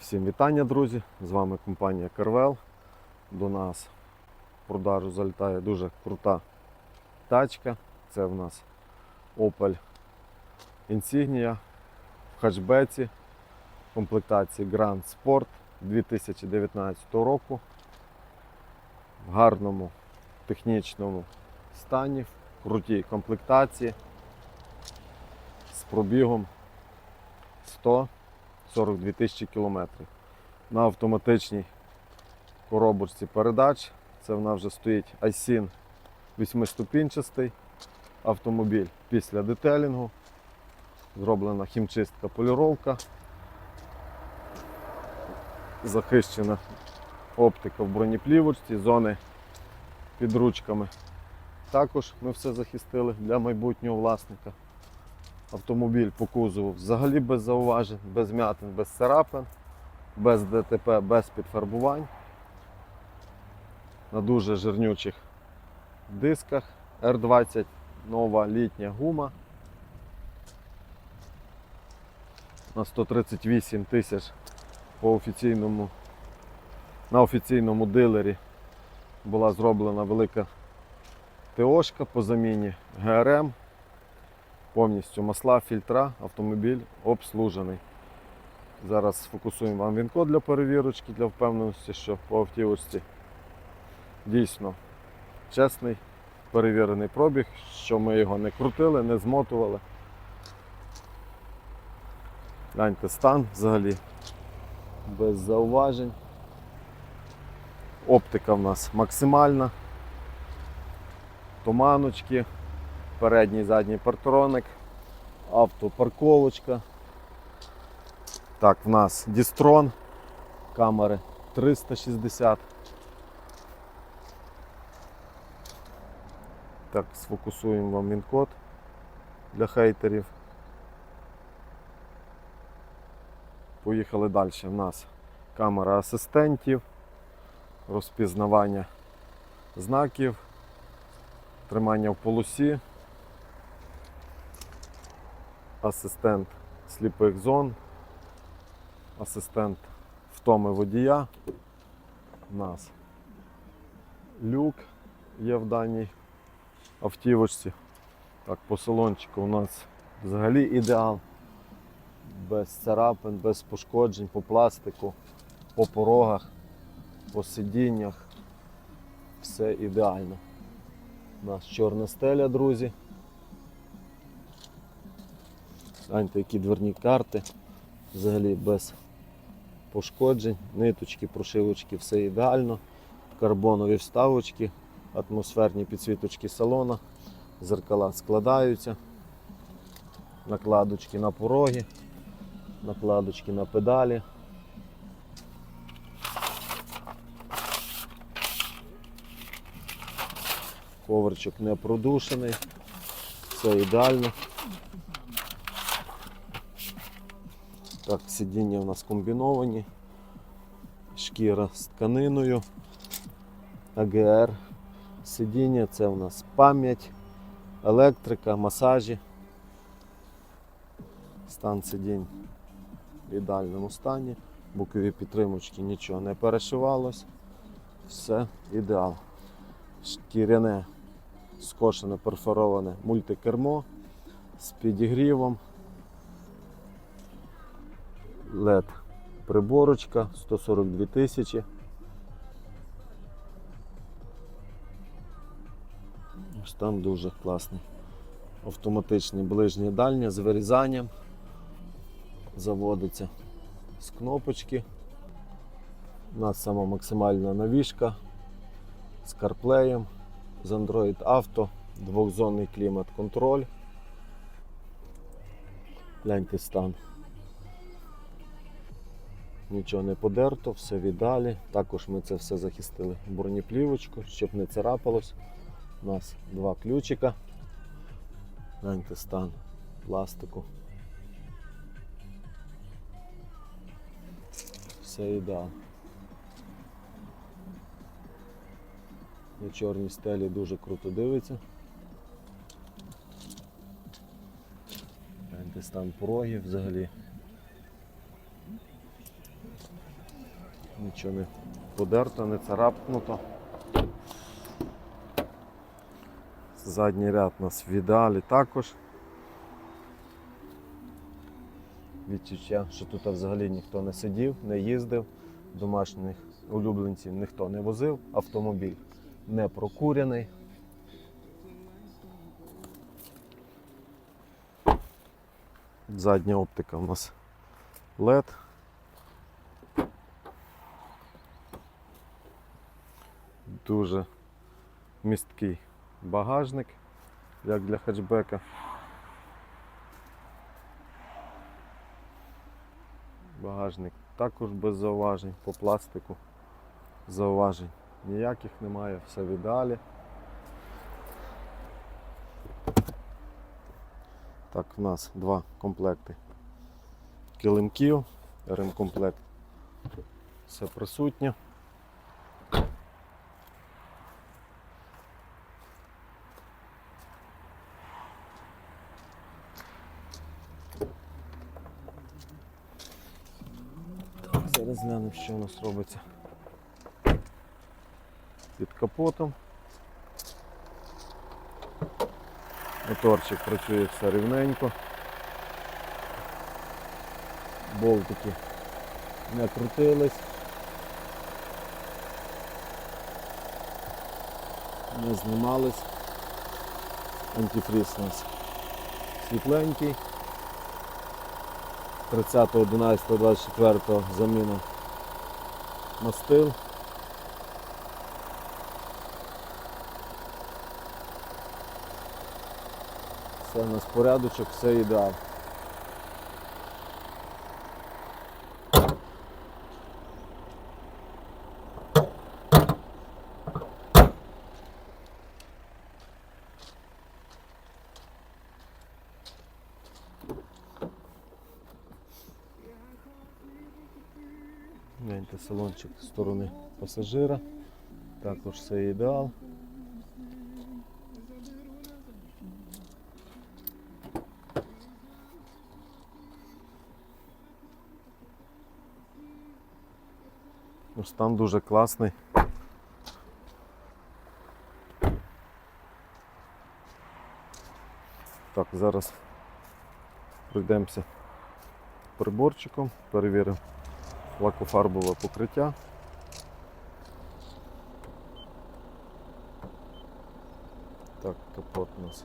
Всім вітання, друзі! З вами компанія Карвел. До нас в продажу залітає дуже крута тачка. Це в нас Opel Insignia в хатчбеці комплектації Grand Sport 2019 року. В гарному технічному стані, в крутій комплектації з пробігом 100 42 тисячі кілометрів. На автоматичній коробочці передач. Це в нас вже стоїть Айсін 8-ступінчастий автомобіль після детелінгу. Зроблена хімчистка поліровка. Захищена оптика в бронеплівочці, зони під ручками. Також ми все захистили для майбутнього власника. Автомобіль по кузову взагалі без зауважень, без м'ятин, без царапин, без ДТП, без підфарбувань. На дуже жирнючих дисках R20 нова літня гума. На 138 тисяч по офіційному, на офіційному дилері була зроблена велика ТОшка по заміні ГРМ повністю масла, фільтра, автомобіль обслужений. Зараз сфокусуємо вам він-код для перевірочки, для впевненості, що по автівочці дійсно чесний, перевірений пробіг, що ми його не крутили, не змотували. Гляньте стан взагалі без зауважень. Оптика в нас максимальна. Туманочки, передній задній партроник, автопарковочка. Так, в нас Дістрон, камери 360. Так, сфокусуємо вам він-код для хейтерів. Поїхали далі. У нас камера асистентів, розпізнавання знаків, тримання в полосі, асистент сліпих зон, асистент втоми водія. У нас люк є в даній автівочці. Так, по салончику у нас взагалі ідеал. Без царапин, без пошкоджень по пластику, по порогах, по сидіннях. Все ідеально. У нас чорна стеля, друзі. Гляньте, які дверні карти. Взагалі без пошкоджень, ниточки, прошивочки, все ідеально. Карбонові вставочки, атмосферні підсвіточки салона, зеркала складаються, накладочки на пороги, накладочки на педалі. Ковричок не продушений, все ідеально. Так, сидіння у нас комбіновані, шкіра з тканиною, АГР. Сидіння це у нас пам'ять, електрика, масажі. Стан сидінь в ідеальному стані, бокові підтримочки нічого не перешивалось. Все ідеал. Шкіряне, скошене, перфороване мультикермо з підігрівом. LED приборочка 142 тисячі. Там дуже класний. Автоматичний ближнє дальнє з вирізанням. Заводиться з кнопочки. У нас сама максимальна навіжка з CarPlay, з Android Auto, двохзонний клімат-контроль. Гляньте стан. Нічого не подерто, все в ідеалі. Також ми це все захистили бронеплівочку, щоб не царапалось. У нас два ключика. Гляньте стан пластику. Все ідеал. На чорній стелі дуже круто дивиться. Гляньте стан порогів взагалі. Нічого не подерто, не царапнуто. Задній ряд у нас в ідеалі також. Відчуття, що тут взагалі ніхто не сидів, не їздив, домашніх улюбленців ніхто не возив, автомобіль не прокурений. Задня оптика у нас LED. Дуже місткий багажник, як для хетчбека. Багажник також без зауважень по пластику. Зауважень ніяких немає, все в ідеалі. Так, в нас два комплекти килимків, ремкомплект. Все присутнє. Так, зараз глянемо, що у нас робиться під капотом. Моторчик працює все рівненько. Болтики не крутились. Не знімались. Антифріз у нас світленький. 30.11.24 заміна мастил. Все у нас порядочок, все ідеал. Гляньте салончик з сторони пасажира. Також все ідеал. Ну, Стан дуже класний. Так, зараз пройдемося приборчиком, перевіримо лакофарбове покриття. Так, капот у нас.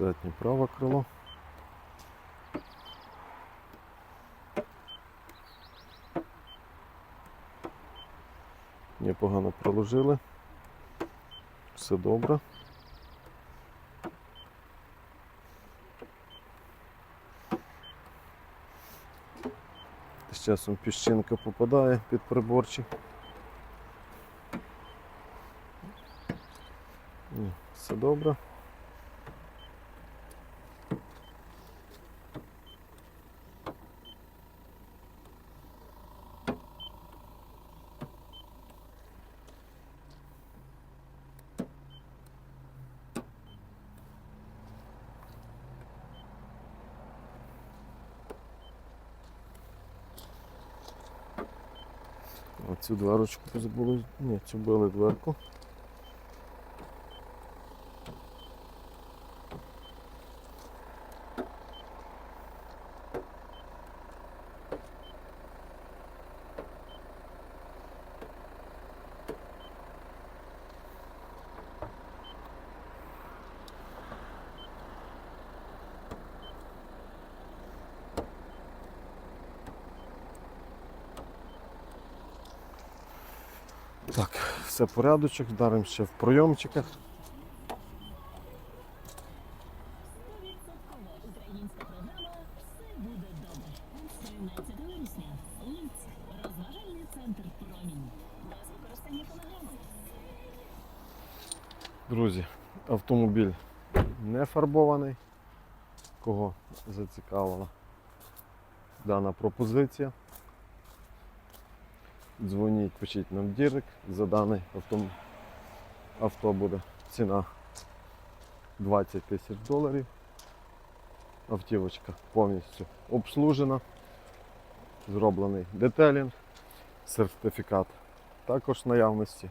Заднє праве крило. Непогано проложили. Все добре. З часом піщинка попадає під приборчик. Все добре. Цю дверочку забули. Ні, цю били дверку. Так, все порядочок, вдаримо ще в пройомчиках. Українська програма Все буде добре. 13 вересня. Луць. Розважальний центр Промінь. Без використання фонограми. Друзі, автомобіль не фарбований. Кого зацікавила дана пропозиція. Дзвоніть, пишіть нам дірик. За даний авто, авто буде ціна 20 тисяч доларів. Автівочка повністю обслужена. Зроблений детелінг, сертифікат також наявності.